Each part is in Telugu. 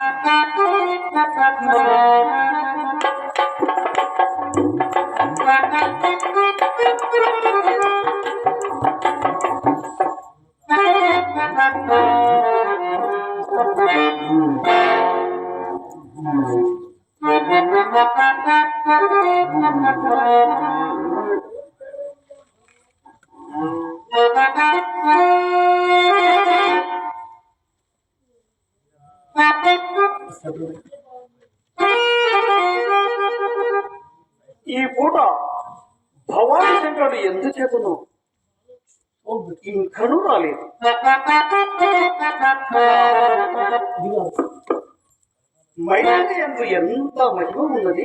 Thank you. ఈ పూట భవానీ శంకరుడు ఎందుచేతను ఇంకను రాలేదు? మైదాని ఎందు ఎంత మహిమ ఉన్నది?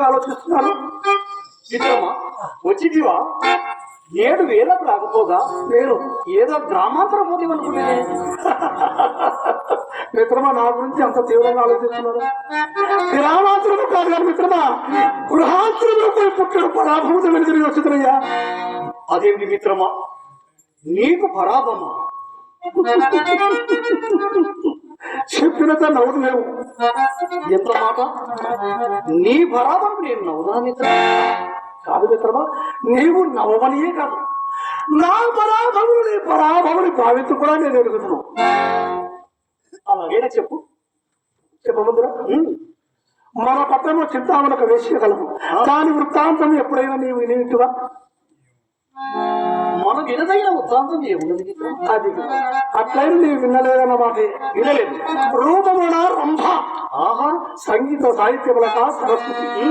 విధంగా ఆలోచిస్తున్నాను? మిత్రమా వచ్చిదివా ఏడు వేలకు రాకపోగా? నేను ఏదో గ్రామాంతరం పోతే అనుకునే మిత్రమా నా గురించి అంత తీవ్రంగా ఆలోచిస్తున్నారు గ్రామాంతరం కాదు కానీ మిత్రమా గృహాంతరంలో పోయి పుట్టడు పరాభూతం వెనుకని వచ్చిందయ్యా? అదేమిటి మిత్రమా? నీకు పరాభమా చెప్పినంత నవ్వులేవు ఎంత మాట? నీ పరాభం నేను నవ్వుదా మిత్రమా కాదు మిత్రమా నీవు నవ్వమనియే కాదు. నా పరాభములు నీ పరాభముని భావించు కూడా నేను ఎరుగుతున్నాను అలాగేనా చెప్పు? చెప్పమందురా మన పట్టణంలో చింతామనకు వేసేయగలము దాని వృత్తాంతం ఎప్పుడైనా నీవు వినిట్టుగా మనకు వినదైన ఉత్సాహం ఏమున్నది అది అట్లయినా నీవు వినలేదన్నమాట వినలేదు. రూపమణ రంభ. ఆహా సంగీత సాహిత్యములక సరస్వతికి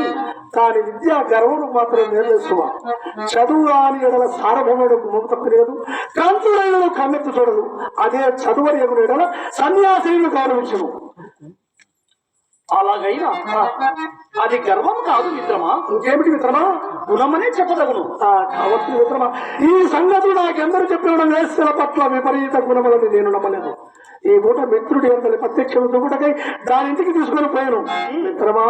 కాని విద్యా గర్వము మాత్రం నేర్చుకోవా చదువు రాని ఎడల సారభమైన ముక్త లేదు కాంతుడైన కన్నెత్తు చూడదు. అదే చదువని ఎగుడు ఎడల సన్యాసిని గౌరవించము అలాగైనా అది గర్వం కాదు మిత్రమా? ఇంకేమిటి మిత్రమా? గుణమనే చెప్పదగును. కావచ్చు మిత్రమా. ఈ సంగతి నాకెందరు చెప్పిన వేస్తుల పట్ల విపరీత గుణములని నేను నమ్మలేదు. ఈ పూట మిత్రుడి ఎంతని ప్రత్యక్షం దుగుటకై దాని ఇంటికి తీసుకొని పోయాను. మిత్రమా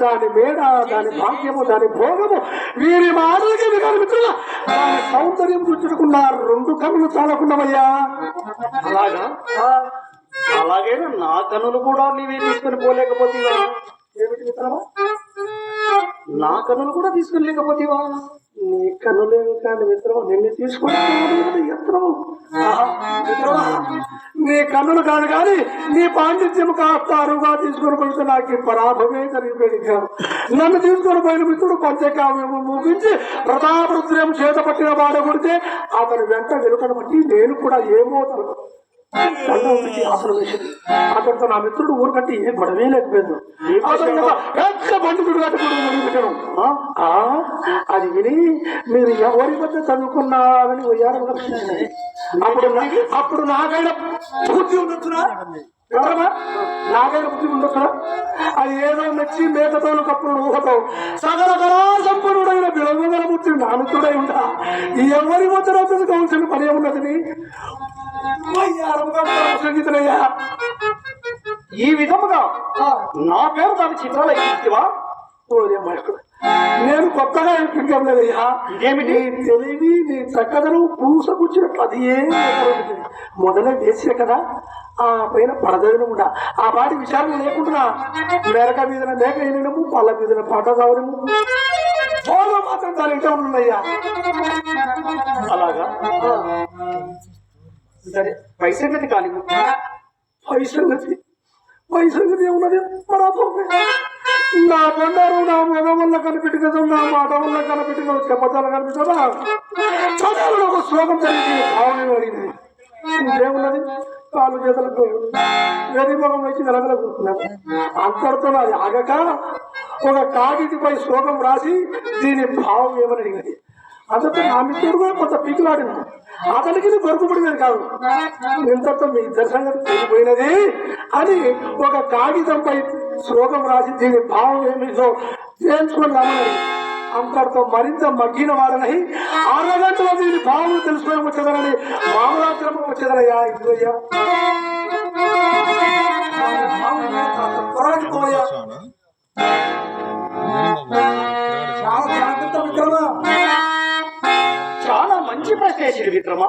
దాని మేడ దాని భాగ్యము దాని భోగము వీరి మాటలకి విగారు మిత్రుల దాని సౌందర్యం చుట్టుకున్న రెండు కన్నులు చాలకుండవయ్యా. అలాగా? అలాగే నా కనులు కూడా నీవే తీసుకుని పోలేకపోతేవా? ఏమిటి మిత్రమా? నా కనులు కూడా తీసుకుని లేకపోతేవా? నీ కనులేవు కానీ మిత్రమా? నిన్ను తీసుకుంటే మిత్రము మిత్రమా నీ కన్నులు కాదు కానీ నీ పాండిత్యం కాస్త అరువుగా తీసుకొని పోతే నాకు ఈ పరాభమే జరిగిపోయింది నన్ను తీసుకొని పోయిన మిత్రుడు పంచకావ్యము ముగించి ప్రతాపరుద్రం చేత పట్టిన వాడ కొడితే అతని వెంట వెనుకను బట్టి నేను కూడా ఏమో తను ఆసనం వేసింది. అతనితో నా మిత్రుడు ఊరికంటే ఏ గొడవే లేకపోయింది. పెద్ద అది విని మీరు ఎవరి మధ్య చదువుకున్నారని అప్పుడు నా- అప్పుడు నాకైనా బుద్ధి ఉండొచ్చునా? నాకైనా బుద్ధి ఉండొచ్చునా అది ఏదో మెచ్చి మేకతోలు కప్పుడు ఊహతో సగల కళా సంపన్నుడైన బిలవగల బుద్ధి నానుతుడై ఉంటా ఎవరి మధ్య రచన కావాల్సిన పని ఏమున్నదని సంగీతనయ్యా. ఈ విధముగా నా పేరు దాని చిత్రాలు ఓరే మాస్టర్ నేను కొత్తగా ఎంపికం లేదయ్యా. ఇదేమిటి? తెలివి నీ చక్కదనం పూసకూర్చినట్లు అది ఏ మొదలే వేసే కదా ఆ పైన పడదవిన ఉండ. ఆ పాటి విషయాలు లేకుండా మేరక మీద మేక అయినము పళ్ళ మీద పాట కావడము ఫోన్లో మాత్రం దాని ఇంటే ఉన్నాయ్యా అలాగా? సరే పైసంగతి కాని పైసంగతి పైసంగతి ఏమున్నది నా బండారు నా మగ వల్ల కనిపెట్టుకదు నా మాట వల్ల కనిపెట్టుకదు. చెప్పదాలు కనిపెట్టదా చదువులో ఒక శ్లోకం జరిగింది భావన అడిగింది ఇంకేమున్నది? కాలు చేతులకు వెరి మొగం వచ్చి వెలగల కూర్చున్నాను అంతటితో అది ఆగక ఒక కాగితిపై శ్లోకం రాసి దీని భావం ఏమని అడిగింది అతను నా మిత్రుడు కూడా కొంత పీకిలాడిన అతనికి దొరకబడినది కాదు. ఇంతతో మీ దర్శనం సంగతి అని ఒక కాగితంపై శ్లోకం రాసి దీని భావం ఏమిటో చేయించుకొని రమ్మని అంతటితో మరింత మగ్గిన వాడనై అరగంటలో దీని భావం తెలుసుకొని వచ్చేదనని మామూలు వచ్చేదనయ్యా ఇదిగోయ్యా మంచి విక్రమ.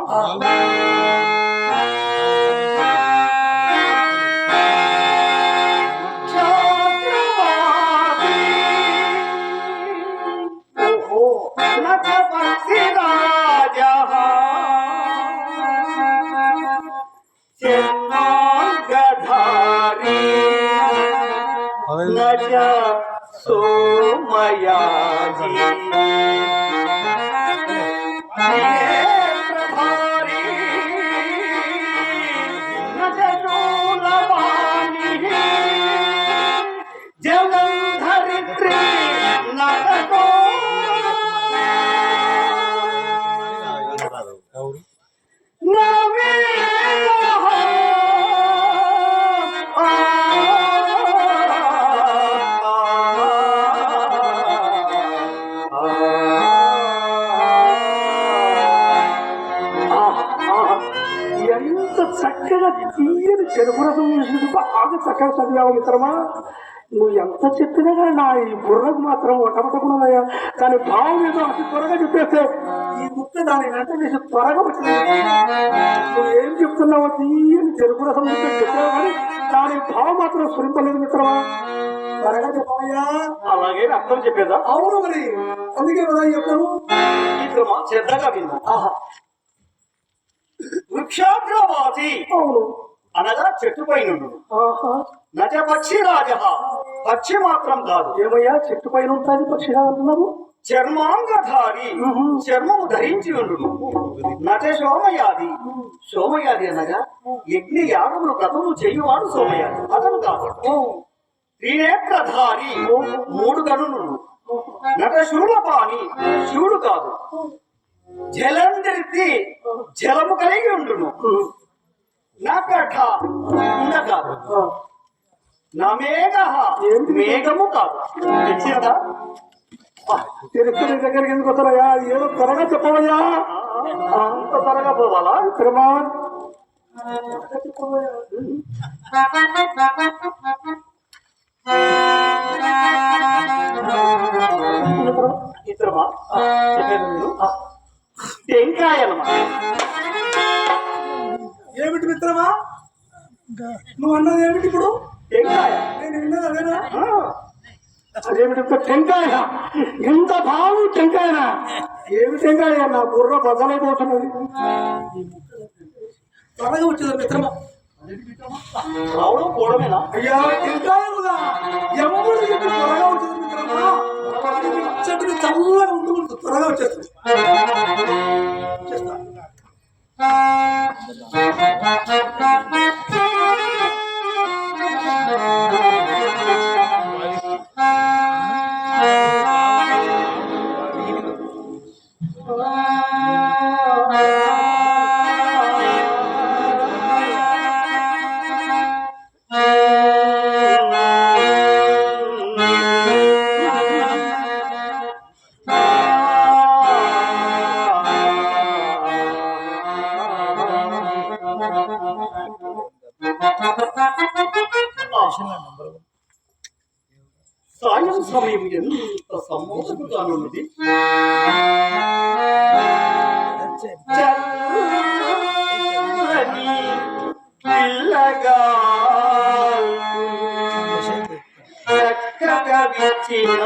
చక్కగా తీయని చెరుకు రసం చేసినట్టు బాగా చక్కగా చదివావు మిత్రమా? నువ్వు ఎంత చెప్పినా కానీ నా ఈ బుర్రకు మాత్రం ఒటపటకున్నదయ్యా దాని భావం ఏదో అతి త్వరగా చెప్పేస్తే ఈ ముక్క దాని వెంట చేసి త్వరగా నువ్వు ఏం చెప్తున్నావో తీయని చెరుకు రసం చెప్పి చెప్పావు కానీ దాని భావం మాత్రం స్ఫురింపలేదు మిత్రమా? త్వరగా చెప్పవయ్యా. అలాగే అర్థం చెప్పేదా? అవును మరి. అందుకే కదా చెప్తాను మిత్రమా శ్రద్ధగా విన్నా ఆహా. వృక్షాగ్రవాసి అనగా చెట్టుపై నుండు ఆహా. నట పక్షి రాజ పక్షి మాత్రం కాదు. ఏమయ్యా చెట్టు పైన ఉంటుంది పక్షిగా అంటున్నావు చర్మాంగధారి చర్మము ధరించి ఉండును. నట సోమయాది. సోమయాది అనగా యజ్ఞ యాగములు వ్రతము చేయువాడు సోమయాది. అతను కాదు. త్రినేత్రధారి. మూడు గనులు నట శూలపాని శివుడు కాదు. జలంధరితి జలము కలిగి ఉండును. నకఠ ఉండ కాదు. నా మేఘ మేఘము కాదు. తెలిసిందా దగ్గరికి ఎందుకు వస్తారయ్యా? ఏదో త్వరగా చెప్పవయ్యా. అంత త్వరగా పోవాలా? చెప్పేది టెంకాయలమా ఏమిటి మిత్రమా? నువ్వు అన్నది ఏమిటి ఇప్పుడు? టెంకాయ నేను విన్నది అదేనా? ఆ, అదేమిటి టెంకాయ. ఇంత బాగు టెంకాయనా? ఏమి టెంకాయ? నా బుర్ర బద్దలైపోతున్నది త్వరగా వచ్చేది మిత్రమా? రావడం పోవడమేనా? అయ్యా టెంకాయ కూడా ఎప్పుడు చెప్పి త్వరగా వచ్చేది మిత్రమా చెట్టుకి చల్లగా ఉంటుంది త్వరగా వచ్చేస్తుంది. చేస్తా సాయం సమయం ఎంత సమ్మోహముగానున్నది పిల్లగా చక్కగా విచ్చిన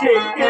take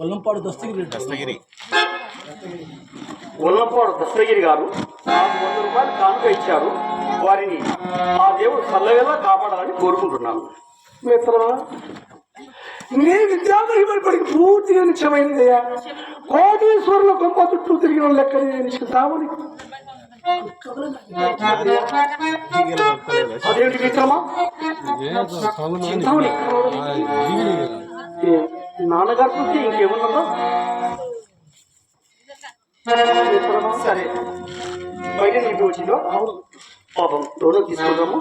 వల్లంపాడు దస్తగిరి. దస్తగిరి. ఉన్నపాడు దశగిరి గారు నాకు వంద రూపాయలు కానుక ఇచ్చారు. వారిని ఆ దేవుడు చల్లవేలా కాపాడాలని కోరుకుంటున్నాను. మిత్రమా నీ విద్యామహిమడికి పూర్తిగా నిత్యమైనదయ్యా కోటీశ్వరుల గొప్ప చుట్టూ తిరిగిన లెక్క నిశ్చితామని అదేమిటి మిత్రమా చింతామణి నాన్నగారి సరే బయట నీటి వచ్చిందో అవును. పాపం డోలో తీసుకుందాము